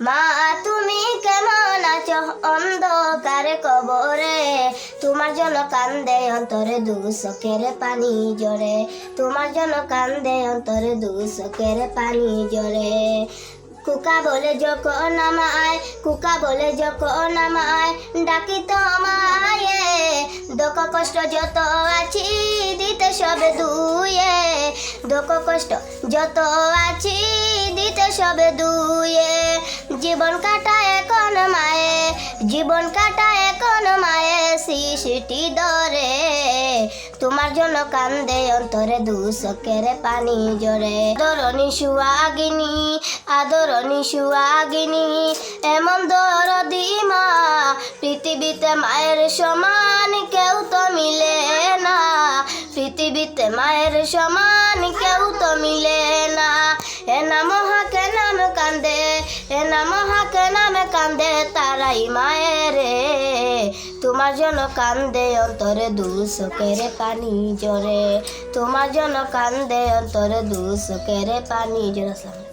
মা, তুমি কেমন আছো? অন্ধকার কবরে। তোমার জন্য কান্দে অন্তরে দু দুশকের পানি জরে তোমার জন্য কান্দে অন্তরে দু দুশকের পানি জরে কুকা বলে যখন আমায়, কুকা বলে যখন আমায়, ডাকি তো আমায়। দুঃখ কষ্ট যত আছি, দিতে সবে দুয়ে দুঃখ কষ্ট যত আছি জীবন কাটা এখন মায়ে, জীবন কাটা এখন মায়ে শিশিটি দরে তোমার জন্য কান্দে অন্তরে দুশকের পানি জরে। আদরণী সুয়াগিনী আদরণী সুয়াগিনী, এমন দরদি মা, পৃথিবীতে মায়ের সমান কেউ তো মিলে না। পৃথিবীতে মায়ের সমান কেউ নাম হাকে নামে কান্দে তারাই মায়েরে তোমার জন্য কান্দে অন্তরে দুসকেরে পানি জরে। তোমার জন্য কান্দে অন্তরে দুসকেরে পানি জরে।